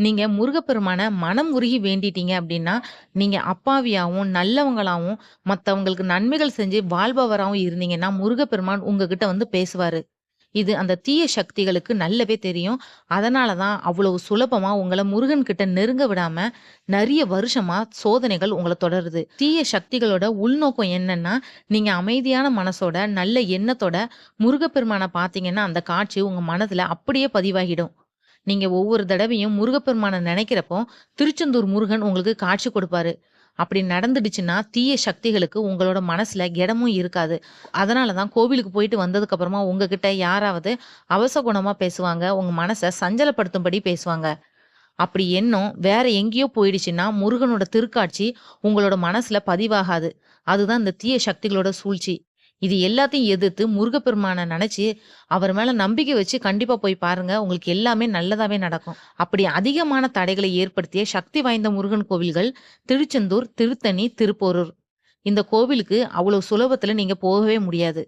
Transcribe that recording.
நீங்க முருகப்பெருமான மனம் உருகி வேண்டிட்டீங்க அப்படின்னா, நீங்க அப்பாவியாகவும் நல்லவங்களாகவும் மற்றவங்களுக்கு நன்மைகள் செஞ்சு வாழ்பவராகவும் இருந்தீங்கன்னா, முருகப்பெருமான் உங்ககிட்ட வந்து பேசுவாரு. இது அந்த தீய சக்திகளுக்கு நல்லாவே தெரியும். அதனால தான் அவ்வளவு சுலபமா உங்களை முருகன் கிட்ட நெருங்க விடாம, நிறைய வருஷமா சோதனைகள் உங்களை தொடருது. தீய சக்திகளோட உள்நோக்கம் என்னன்னா, நீங்க அமைதியான மனசோட, நல்ல எண்ணத்தோட முருகப்பெருமானை பார்த்தீங்கன்னா, அந்த காட்சி உங்க மனதுல அப்படியே பதிவாகிடும். நீங்கள் ஒவ்வொரு தடவையும் முருகப்பெருமானை நினைக்கிறப்போ திருச்செந்தூர் முருகன் உங்களுக்கு காட்சி கொடுப்பாரு. அப்படி நடந்துடுச்சுன்னா, தீய சக்திகளுக்கு உங்களோட மனசுல இடமும் இருக்காது. அதனால தான் கோவிலுக்கு போயிட்டு வந்ததுக்கு அப்புறமா உங்ககிட்ட யாராவது அபசகுனமா பேசுவாங்க. உங்க மனசை சஞ்சலப்படுத்தும்படி பேசுவாங்க. அப்படி எண்ணம் வேற எங்கேயோ போயிடுச்சுன்னா, முருகனோட திருக்காட்சி உங்களோட மனசுல பதிவாகாது. அதுதான் இந்த தீய சக்திகளோட சூழ்ச்சி. இது எல்லாத்தையும் எதிர்த்து முருகப்பெருமான நினைச்சு அவர் மேல நம்பிக்கை வச்சு கண்டிப்பா போய் பாருங்க. உங்களுக்கு எல்லாமே நல்லதாவே நடக்கும். அப்படி அதிகமான தடைகளை ஏற்படுத்திய சக்தி வாய்ந்த முருகன் கோவில்கள் திருச்செந்தூர், திருத்தணி, திருப்போரூர். இந்த கோவிலுக்கு அவ்வளவு சுலபத்துல நீங்க போகவே முடியாது.